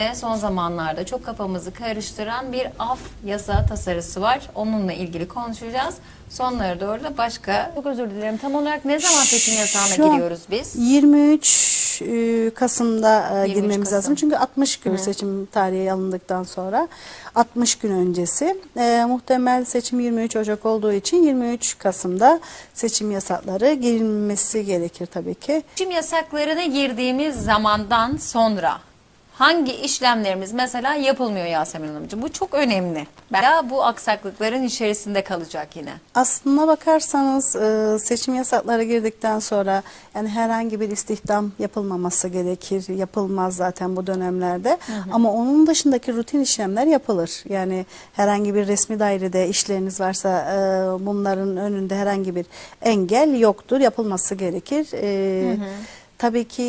Ve son zamanlarda çok kafamızı karıştıran bir af yasa tasarısı var. Onunla ilgili konuşacağız. Sonlara doğru da başka... Çok özür dilerim. Tam olarak ne zaman seçim yasağına Şu an giriyoruz biz? 23 e, Kasım'da e, 23 girmemiz Kasım. lazım. Çünkü 60 gün seçim tarihi alındıktan sonra 60 gün öncesi. E, muhtemel seçim 23 Ocak olduğu için 23 Kasım'da seçim yasakları girilmesi gerekir tabii ki. Seçim yasaklarına girdiğimiz zamandan sonra hangi işlemlerimiz mesela yapılmıyor Yasemin Hanımcığım? Bu çok önemli. Ya bu aksaklıkların içerisinde kalacak yine. Aslına bakarsanız e, seçim yasakları girdikten sonra yani herhangi bir istihdam yapılmaması gerekir. Yapılmaz zaten bu dönemlerde. Ama onun dışındaki rutin işlemler yapılır. Yani herhangi bir resmi dairede işleriniz varsa e, bunların önünde herhangi bir engel yoktur. Yapılması gerekir. E, Tabii ki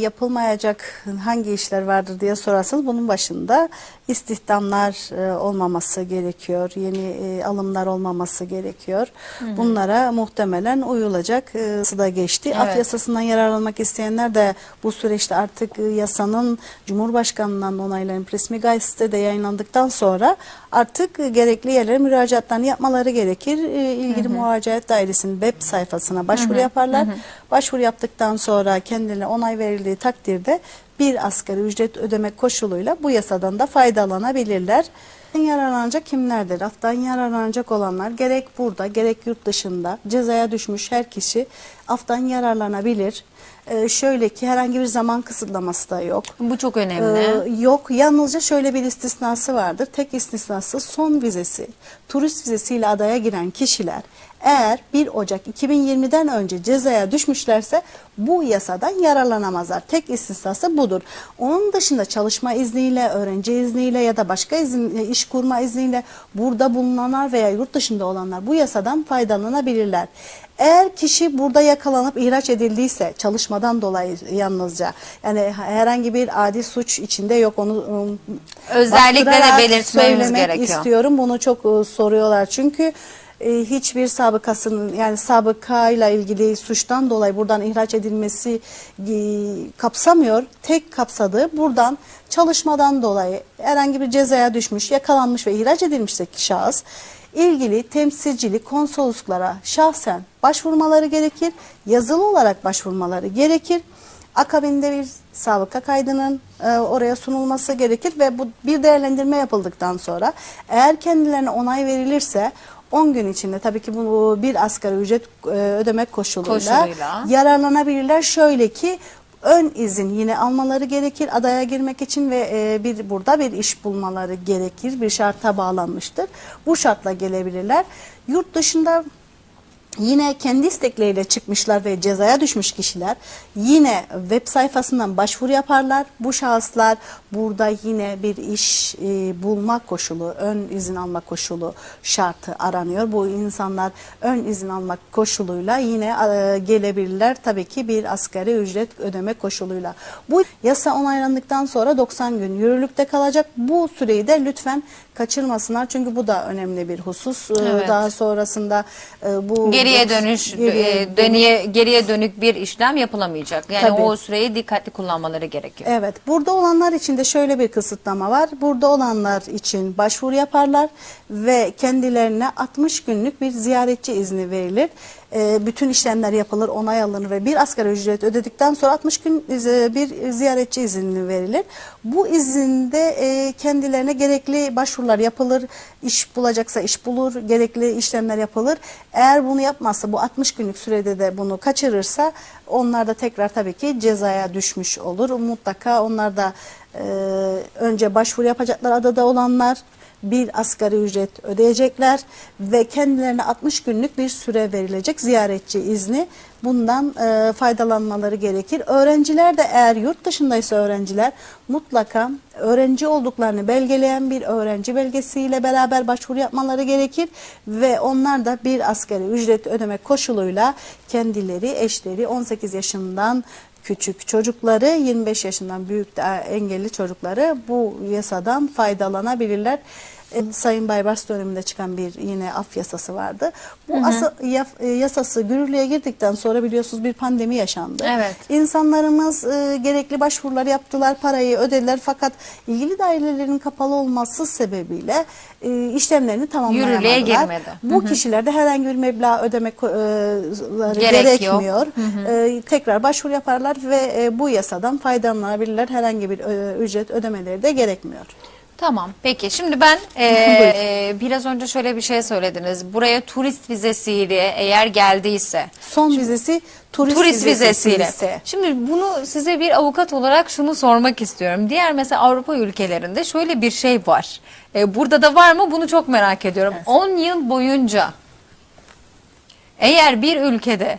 yapılmayacak hangi işler vardır diye sorarsanız bunun başında istihdamlar e, olmaması gerekiyor. Yeni e, alımlar olmaması gerekiyor. Bunlara muhtemelen uyulacak e, da geçti. Af Evet. yasasından yararlanmak isteyenler de bu süreçte artık e, yasanın Cumhurbaşkanlığından onaylanıp resmi gazetede yayınlandıktan sonra artık e, gerekli yerlere müracaatlarını yapmaları gerekir. E, ilgili müracaat dairesinin web sayfasına başvuru yaparlar. Başvuru yaptıktan sonra kendilerine onay verildiği takdirde bir asgari ücret ödemek koşuluyla bu yasadan da faydalanabilirler. Yararlanacak kimlerdir? Aftan yararlanacak olanlar gerek burada gerek yurt dışında cezaya düşmüş her kişi aftan yararlanabilir. Ee, şöyle ki herhangi bir zaman kısıtlaması da yok. Bu çok önemli. Ee, yok. Yalnızca şöyle bir istisnası vardır. Tek istisnası son vizesi. Turist vizesiyle adaya giren kişiler eğer 1 Ocak 2020'den önce cezaya düşmüşlerse bu yasadan yararlanamazlar. Tek istisnası budur. Onun dışında çalışma izniyle, öğrenci izniyle ya da başka izin, iş kurma izniyle burada bulunanlar veya yurt dışında olanlar bu yasadan faydalanabilirler. Eğer kişi burada yakalanıp ihraç edildiyse çalışmadan dolayı yalnızca yani herhangi bir adi suç içinde yok onu ım, Özellikle de belirtmemiz gerekiyor. istiyorum. Bunu çok e, soruyorlar çünkü e, hiçbir sabıkasının yani sabıkayla ilgili suçtan dolayı buradan ihraç edilmesi e, kapsamıyor. Tek kapsadığı buradan çalışmadan dolayı herhangi bir cezaya düşmüş, yakalanmış ve ihraç edilmişse şahıs ilgili temsilcilik konsolosluklara şahsen başvurmaları gerekir. Yazılı olarak başvurmaları gerekir. Akabinde bir sabıka kaydının e, oraya sunulması gerekir ve bu bir değerlendirme yapıldıktan sonra eğer kendilerine onay verilirse 10 gün içinde tabii ki bu bir asgari ücret e, ödemek koşuluyla, Koşuluyla. yararlanabilirler. Şöyle ki ön izin yine almaları gerekir adaya girmek için ve e, bir burada bir iş bulmaları gerekir. Bir şarta bağlanmıştır. Bu şartla gelebilirler. Yurt dışında Yine kendi istekleriyle çıkmışlar ve cezaya düşmüş kişiler yine web sayfasından başvuru yaparlar. Bu şahıslar burada yine bir iş e, bulma koşulu, ön izin alma koşulu şartı aranıyor. Bu insanlar ön izin almak koşuluyla yine e, gelebilirler tabii ki bir asgari ücret ödeme koşuluyla. Bu yasa onaylandıktan sonra 90 gün yürürlükte kalacak. Bu süreyi de lütfen kaçırmasınlar çünkü bu da önemli bir husus. E, Evet. Daha sonrasında e, bu Geriye dönüş, Geriye e, dönüye, geriye dönük bir işlem yapılamayacak. Yani Tabii. o süreyi dikkatli kullanmaları gerekiyor. Evet, burada olanlar için de şöyle bir kısıtlama var. Burada olanlar için başvuru yaparlar ve kendilerine 60 günlük bir ziyaretçi izni verilir. Ee, bütün işlemler yapılır, onay alınır ve bir asgari ücret ödedikten sonra 60 gün e, bir ziyaretçi izni verilir. Bu izinde e, kendilerine gerekli başvurular yapılır, iş bulacaksa iş bulur, gerekli işlemler yapılır. Eğer bunu yapmazsa bu 60 günlük sürede de bunu kaçırırsa onlar da tekrar tabii ki cezaya düşmüş olur. Mutlaka onlar da e, önce başvuru yapacaklar adada olanlar bir asgari ücret ödeyecekler ve kendilerine 60 günlük bir süre verilecek ziyaretçi izni. Bundan e, faydalanmaları gerekir. Öğrenciler de eğer yurt dışındaysa öğrenciler mutlaka öğrenci olduklarını belgeleyen bir öğrenci belgesiyle beraber başvuru yapmaları gerekir ve onlar da bir asgari ücret ödeme koşuluyla kendileri, eşleri 18 yaşından küçük çocukları 25 yaşından büyük engelli çocukları bu yasadan faydalanabilirler. E, Sayın Baybars döneminde çıkan bir yine af yasası vardı. Bu asa- ya- e, yasası yürürlüğe girdikten sonra biliyorsunuz bir pandemi yaşandı. Evet. İnsanlarımız e, gerekli başvurular yaptılar, parayı ödediler fakat ilgili dairelerin kapalı olması sebebiyle e, işlemlerini tamamlayamadılar. Yürürlüğe girmedi. Bu kişilerde herhangi bir meblağ ödemek e, Gerek gerekmiyor. E, tekrar başvuru yaparlar ve e, bu yasadan faydalanabilirler. Herhangi bir e, ücret ödemeleri de gerekmiyor. Tamam peki şimdi ben e, biraz önce şöyle bir şey söylediniz. Buraya turist vizesiyle eğer geldiyse Son vizesi turist, turist vizesiyle. ise. Şimdi bunu size bir avukat olarak şunu sormak istiyorum. Diğer mesela Avrupa ülkelerinde şöyle bir şey var. E, burada da var mı bunu çok merak ediyorum. 10 yıl boyunca eğer bir ülkede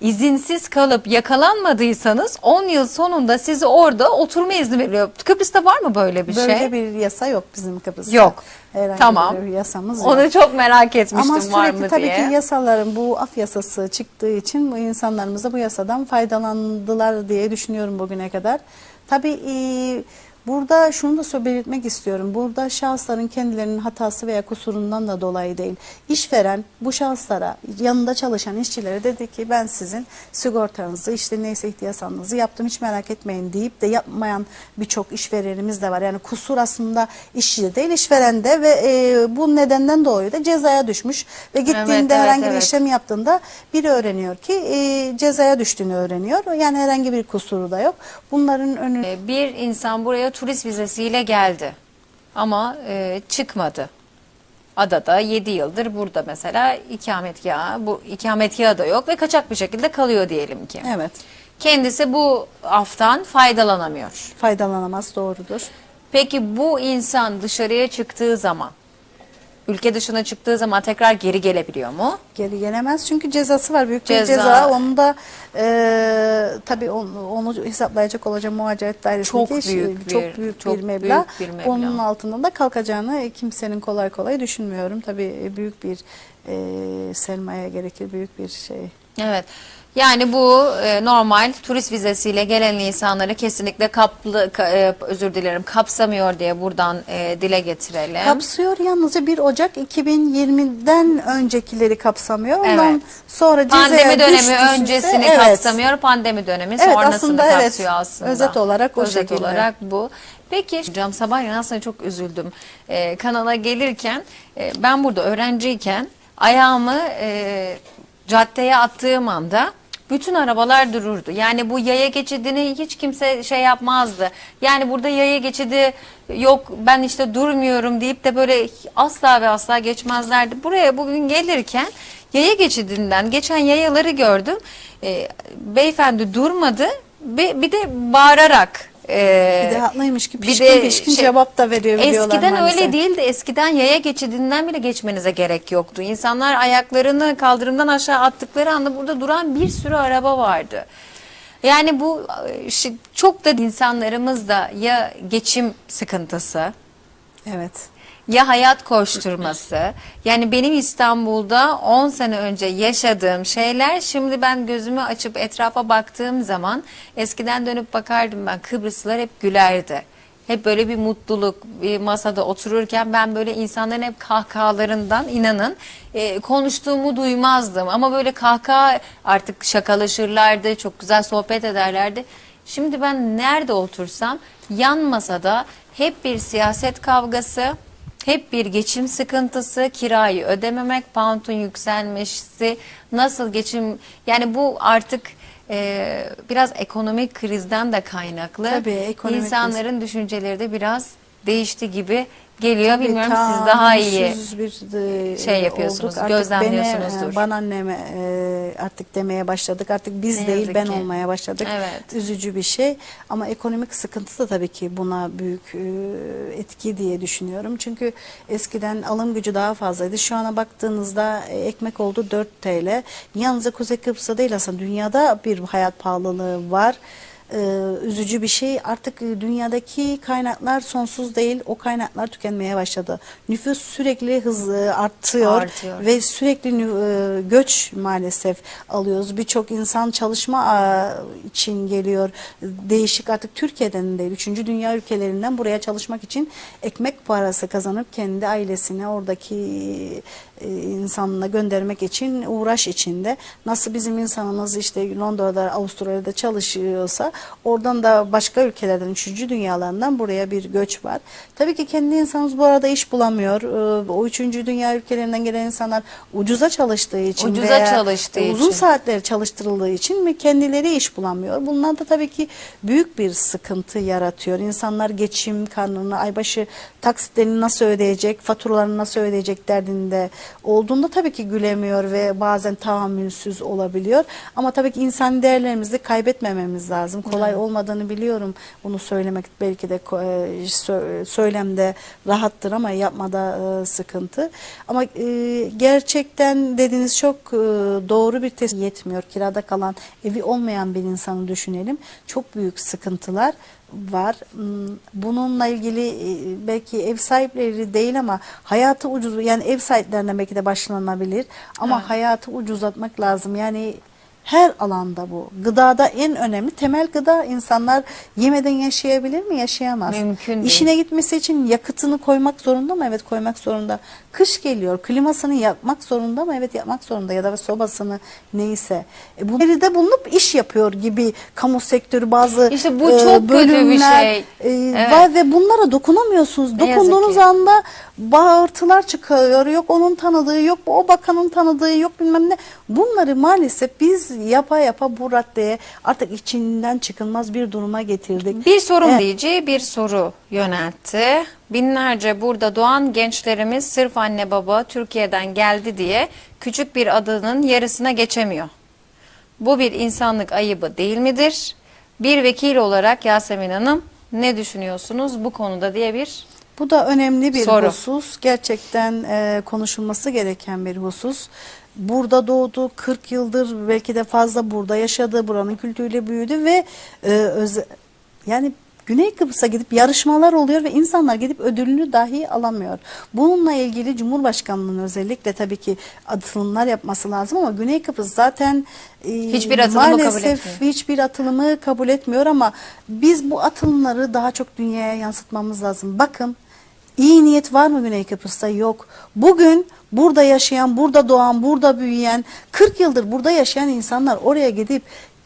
izinsiz kalıp yakalanmadıysanız 10 yıl sonunda sizi orada oturma izni veriyor. Kıbrıs'ta var mı böyle bir Böyle şey? bir yasa yok bizim Kıbrıs'ta. Yok. Herhangi Tamam. bir yasamız yok. Onu çok merak etmiştim Ama var sürekli mı tabii diye. ki yasaların bu af yasası çıktığı için bu insanlarımız da bu yasadan faydalandılar diye düşünüyorum bugüne kadar. Tabii e, burada şunu da belirtmek istiyorum. Burada şahısların kendilerinin hatası veya kusurundan da dolayı değil. İşveren bu şahıslara yanında çalışan işçilere dedi ki ben sizin sigortanızı işte neyse ihtiyaçlarınızı yaptım hiç merak etmeyin deyip de yapmayan birçok işverenimiz de var. Yani kusur aslında işçi değil işverende ve e, bu nedenden dolayı da cezaya düşmüş ve gittiğinde Evet, evet, herhangi bir evet. işlem yaptığında biri öğreniyor ki e, cezaya düştüğünü öğreniyor. Yani herhangi bir kusuru da yok. Bunların önü Ee, Bir insan buraya turist vizesiyle geldi ama e, çıkmadı. Adada 7 yıldır burada mesela ikametgahı, bu ikametgahı da yok ve kaçak bir şekilde kalıyor diyelim ki. evet Kendisi bu aftan faydalanamıyor. faydalanamaz doğrudur. Peki bu insan dışarıya çıktığı zaman, ülke dışına çıktığı zaman tekrar geri gelebiliyor mu? Geri gelemez çünkü cezası var büyük bir Ceza. ceza. Onu da e, tabii onu, onu hesaplayacak olacak muhaceret dairesindeki Çok şey- büyük bir- çok büyük çok bir meblağ. büyük bir meblağ. Onun altından da kalkacağını kimsenin kolay kolay düşünmüyorum. Tabii büyük bir e, sermaye gerekir, büyük bir şey. Evet. Yani bu e, normal turist vizesiyle gelen insanları kesinlikle kaplı ka- e, özür dilerim kapsamıyor diye buradan e, dile getirelim. Kapsıyor yalnızca 1 Ocak 2020'den öncekileri kapsamıyor. Ondan Evet. sonra cezaya Pandemi dönemi düştüyse- öncesini evet. kapsamıyor, pandemi dönemi Evet, sonrasını aslında evet. kapsıyor aslında. Özet olarak o Özet şekilde. olarak bu. Peki hocam sabahleyin aslında çok üzüldüm. Ee, kanala gelirken e, ben burada öğrenciyken ayağımı e, caddeye attığım anda bütün arabalar dururdu. Yani bu yaya geçidini hiç kimse şey yapmazdı. Yani burada yaya geçidi yok ben işte durmuyorum deyip de böyle asla ve asla geçmezlerdi. Buraya bugün gelirken yaya geçidinden geçen yayaları gördüm. Ee, beyefendi durmadı ve bir de bağırarak e, Bir de haklıymış ki bir pişkin de pişkin şey- cevap da veriyor biliyorlar Eskiden maalesef. öyle değildi. Eskiden yaya geçidinden bile geçmenize gerek yoktu. İnsanlar ayaklarını kaldırımdan aşağı attıkları anda burada duran bir sürü araba vardı. Yani bu e, çok da insanlarımız da ya geçim sıkıntısı Evet. ya hayat koşturması. Yani benim İstanbul'da 10 sene önce yaşadığım şeyler şimdi ben gözümü açıp etrafa baktığım zaman eskiden dönüp bakardım ben Kıbrıslılar hep gülerdi. Hep böyle bir mutluluk bir masada otururken ben böyle insanların hep kahkahalarından inanın e, konuştuğumu duymazdım. Ama böyle kahkaha artık şakalaşırlardı, çok güzel sohbet ederlerdi. Şimdi ben nerede otursam yan masada hep bir siyaset kavgası, hep bir geçim sıkıntısı, kirayı ödememek, pound'un yükselmesi, nasıl geçim yani bu artık e, biraz ekonomik krizden de kaynaklı. Tabii, ekonomik İnsanların düşünceleri de biraz değişti gibi geliyor. Tabii, Bilmiyorum siz daha iyi. bir e, şey yapıyorsunuz, olduk. Gözlemliyorsunuzdur. Beni, e, bana anneme e, artık demeye başladık. Artık biz Ne değil ben ki. olmaya başladık. Evet. Üzücü bir şey. Ama ekonomik sıkıntı da tabii ki buna büyük e, etki diye düşünüyorum. Çünkü eskiden alım gücü daha fazlaydı. Şu ana baktığınızda ekmek oldu 4 TL. Yalnızca Kuzey Kıbrıs'ta değil aslında dünyada bir hayat pahalılığı var. E, üzücü bir şey. Artık e, dünyadaki kaynaklar sonsuz değil. O kaynaklar tükenmeye başladı. Nüfus sürekli hızlı artıyor, Artıyor. ve sürekli e, göç maalesef alıyoruz. Birçok insan çalışma için geliyor. Değişik artık Türkiye'den değil, üçüncü dünya ülkelerinden buraya çalışmak için ekmek parası kazanıp kendi ailesine oradaki e, insanına göndermek için uğraş içinde. Nasıl bizim insanımız işte Londra'da, Avustralya'da çalışıyorsa oradan da başka ülkelerden, üçüncü dünyalarından buraya bir göç var. Tabii ki kendi insanımız bu arada iş bulamıyor. Ee, O üçüncü dünya ülkelerinden gelen insanlar ucuza çalıştığı için Ucuza veya çalıştığı uzun için. saatler çalıştırıldığı için mi kendileri iş bulamıyor. Bunlar da tabii ki büyük bir sıkıntı yaratıyor. İnsanlar geçim karnını, aybaşı taksitlerini nasıl ödeyecek, faturalarını nasıl ödeyecek derdinde olduğunda tabii ki gülemiyor ve bazen tahammülsüz olabiliyor. Ama tabii ki insan değerlerimizi kaybetmememiz lazım. Kolay olmadığını biliyorum. Bunu söylemek belki de e, sö- söylemde rahattır ama yapmada e, sıkıntı. Ama e, gerçekten dediğiniz çok doğru bir tespit yetmiyor. Kirada kalan, evi olmayan bir insanı düşünelim. Çok büyük sıkıntılar var. Hmm, Bununla ilgili e, belki ev sahipleri değil ama hayatı ucuz yani ev sahiplerine belki de başlanabilir ama Evet. hayatı ucuzlatmak lazım. Yani her alanda bu. Gıdada en önemli temel gıda insanlar yemeden yaşayabilir mi? Yaşayamaz. Mümkün değil. İşine gitmesi için yakıtını koymak zorunda mı? Evet koymak zorunda. Kış geliyor. Klimasını yakmak zorunda mı? Evet yapmak zorunda. Ya da sobasını neyse. E, bunları da bulunup iş yapıyor gibi kamu sektörü bazı İşte bu e, çok kötü bir şey. e, Evet. var ve bunlara dokunamıyorsunuz. Ne yazık Dokunduğunuz ki. anda bağırtılar çıkıyor. Yok onun tanıdığı, yok o bakanın tanıdığı, yok bilmem ne. Bunları maalesef biz yapa yapa bu raddeye artık içinden çıkılmaz bir duruma getirdik. Bir sorun Evet. bir soru yöneltti. Binlerce burada doğan gençlerimiz sırf anne baba Türkiye'den geldi diye küçük bir adının yarısına geçemiyor. Bu bir insanlık ayıbı değil midir? Bir vekil olarak Yasemin Hanım ne düşünüyorsunuz bu konuda diye bir Bu da önemli bir Soru. husus. Gerçekten e, konuşulması gereken bir husus. Burada doğdu, 40 yıldır belki de fazla burada yaşadı, buranın kültürüyle büyüdü ve e, öze- yani Güney Kıbrıs'a gidip yarışmalar oluyor ve insanlar gidip ödülünü dahi alamıyor. Bununla ilgili Cumhurbaşkanlığı'nın özellikle tabii ki atılımlar yapması lazım ama Güney Kıbrıs zaten e, Hiçbir atılımı kabul maalesef etmiyor. hiçbir atılımı kabul etmiyor ama biz bu atılımları daha çok dünyaya yansıtmamız lazım. Bakın iyi niyet var mı Güney Kıbrıs'ta? Yok. Bugün burada yaşayan, burada doğan, burada büyüyen, 40 yıldır burada yaşayan insanlar oraya gidip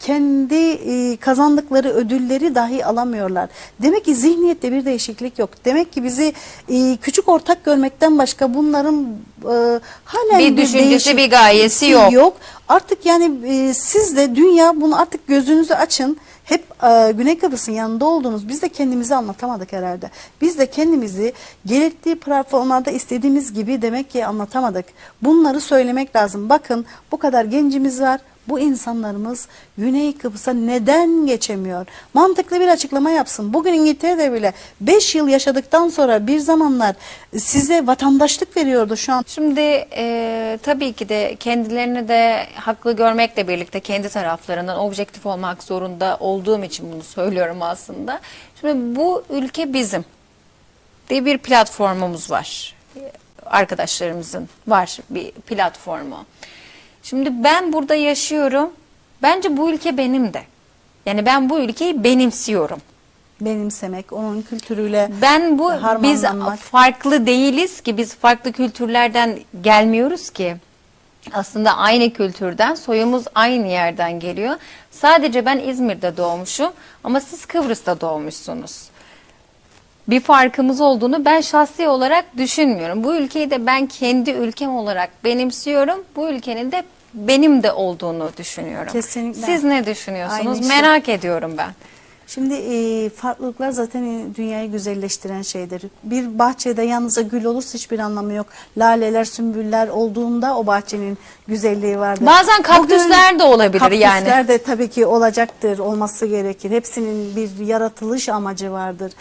kendi e, kazandıkları ödülleri dahi alamıyorlar. Demek ki zihniyette bir değişiklik yok. Demek ki bizi e, küçük ortak görmekten başka bunların e, halen Bir düşüncesi, değişik- bir gayesi yok. yok. Artık yani e, siz de dünya bunu artık gözünüzü açın. Hep e, Güney Kıbrıs'ın yanında olduğunuz biz de kendimizi anlatamadık herhalde. Biz de kendimizi gerektiği platformlarda istediğimiz gibi demek ki anlatamadık. Bunları söylemek lazım. Bakın bu kadar gencimiz var. Bu insanlarımız Güney Kıbrıs'a neden geçemiyor? Mantıklı bir açıklama yapsın. Bugün İngiltere'de bile 5 yıl yaşadıktan sonra bir zamanlar size vatandaşlık veriyordu şu an. Şimdi e, tabii ki de kendilerini de haklı görmekle birlikte kendi taraflarından objektif olmak zorunda olduğum için bunu söylüyorum aslında. Şimdi bu ülke bizim diye bir platformumuz var. Arkadaşlarımızın var bir platformu. Şimdi ben burada yaşıyorum. Bence bu ülke benim de. Yani ben bu ülkeyi benimsiyorum. benimsemek, onun kültürüyle Ben bu biz farklı değiliz ki biz farklı kültürlerden gelmiyoruz ki. Aslında aynı kültürden, soyumuz aynı yerden geliyor. Sadece ben İzmir'de doğmuşum ama siz Kıbrıs'ta doğmuşsunuz. Bir farkımız olduğunu ben şahsi olarak düşünmüyorum. Bu ülkeyi de ben kendi ülkem olarak benimsiyorum. Bu ülkenin de benim de olduğunu düşünüyorum. Kesinlikle. Siz ne düşünüyorsunuz? Aynı şey. Merak ediyorum ben. Şimdi e, farklılıklar zaten dünyayı güzelleştiren şeydir. Bir bahçede yalnızca gül olursa hiçbir anlamı yok. Laleler, sümbüller olduğunda o bahçenin güzelliği vardır. Bazen kaktüsler de olabilir yani. Kaktüsler de tabii ki olacaktır, olması gerekir. Hepsinin bir yaratılış amacı vardır.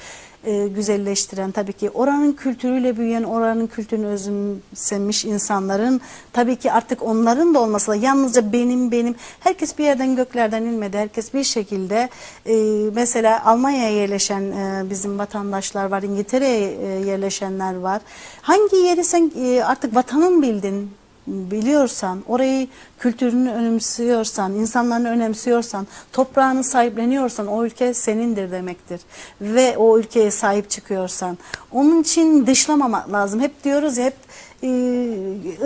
E, güzelleştiren tabii ki oranın kültürüyle büyüyen, oranın kültürünü özümsemiş insanların tabii ki artık onların da olması da yalnızca benim benim herkes bir yerden göklerden inmedi. Herkes bir şekilde e, mesela Almanya'ya yerleşen e, bizim vatandaşlar var, İngiltere'ye e, yerleşenler var. Hangi yeri sen e, artık vatanın bildin, biliyorsan, orayı kültürünü önemsiyorsan, insanlarını önemsiyorsan, toprağını sahipleniyorsan o ülke senindir demektir. Ve o ülkeye sahip çıkıyorsan. Onun için dışlamamak lazım. Hep diyoruz ya hep e,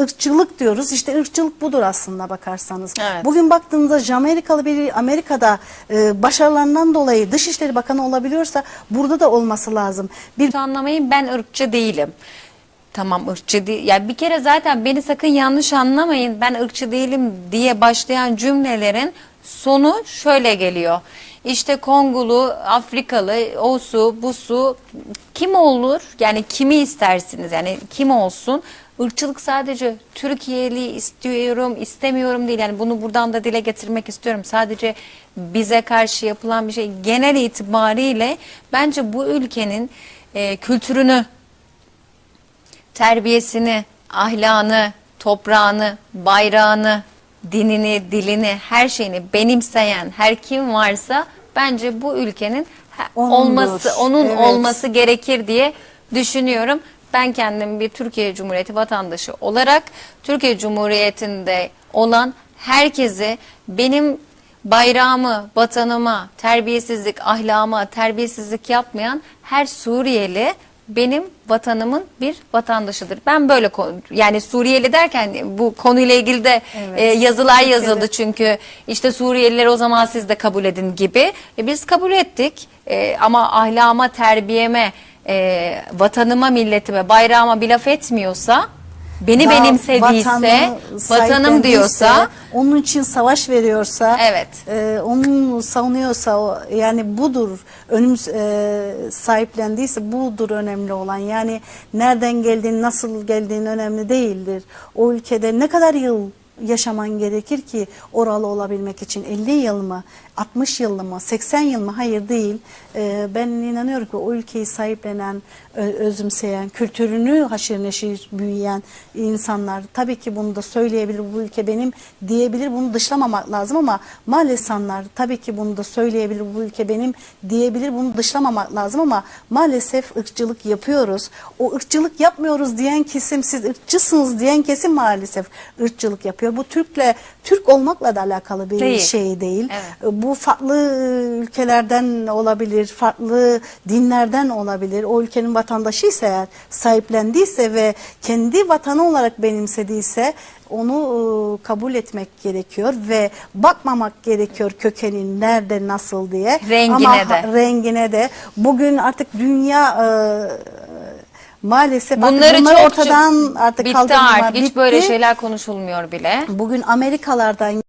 ırkçılık diyoruz. İşte ırkçılık budur aslında bakarsanız. Evet. Bugün baktığımızda Jamaikalı biri Amerika'da e, başarılarından dolayı Dışişleri Bakanı olabiliyorsa burada da olması lazım. Bir anlamayın ben ırkçı değilim. Tamam ırkçı değil. Ya bir kere zaten beni sakın yanlış anlamayın. Ben ırkçı değilim diye başlayan cümlelerin sonu şöyle geliyor. İşte Kongolu, Afrikalı, o su, bu su kim olur? Yani kimi istersiniz? Yani kim olsun? Irkçılık sadece Türkiye'li istiyorum, istemiyorum değil. Yani bunu buradan da dile getirmek istiyorum. Sadece bize karşı yapılan bir şey. Genel itibariyle bence bu ülkenin e, kültürünü terbiyesini, ahlakını, toprağını, bayrağını, dinini, dilini, her şeyini benimseyen her kim varsa bence bu ülkenin Onundur. olması, onun Evet. olması gerekir diye düşünüyorum. Ben kendim bir Türkiye Cumhuriyeti vatandaşı olarak Türkiye Cumhuriyeti'nde olan herkese benim bayrağımı, vatanıma, terbiyesizlik, ahlama, terbiyesizlik yapmayan her Suriyeli benim vatanımın bir vatandaşıdır. Ben böyle yani Suriyeli derken bu konuyla ilgili de Evet. e, yazılar yazıldı çünkü işte Suriyelileri o zaman siz de kabul edin gibi. E, biz kabul ettik E, ama ahlama, terbiyeme, e, vatanıma, milletime, bayrağıma bir laf etmiyorsa beni benimsediyse, vatanı vatanım diyorsa onun için savaş veriyorsa, Evet. e, onun savunuyorsa, o, yani budur önümüz e, sahiplendiyse budur önemli olan. Yani nereden geldiğin, nasıl geldiğin önemli değildir. O ülkede ne kadar yıl yaşaman gerekir ki oralı olabilmek için 50 yıl mı 60 yıl mı 80 yıl mı? Hayır değil. Ee, ben inanıyorum ki o ülkeyi sahiplenen özümseyen kültürünü haşır neşir büyüyen insanlar tabii ki bunu da söyleyebilir bu ülke benim diyebilir bunu dışlamamak lazım ama maalesef insanlar tabii ki bunu da söyleyebilir bu ülke benim diyebilir bunu dışlamamak lazım ama maalesef ırkçılık yapıyoruz. O ırkçılık yapmıyoruz diyen kesim siz ırkçısınız diyen kesim maalesef ırkçılık yapıyor. Bu Türk'le Türk olmakla da alakalı bir Değil. şey değil. Evet. bu farklı e, ülkelerden olabilir, farklı dinlerden olabilir. O ülkenin vatandaşıysa eğer sahiplendiyse ve kendi vatanı olarak benimsediyse onu e, kabul etmek gerekiyor ve bakmamak gerekiyor kökenin nerede nasıl diye. Rengine Ama de. rengine de. Bugün artık dünya e, maalesef bunları bunlar çok ortadan artık bitti artık. Hiç böyle bitti. şeyler konuşulmuyor bile. Bugün Amerikalardan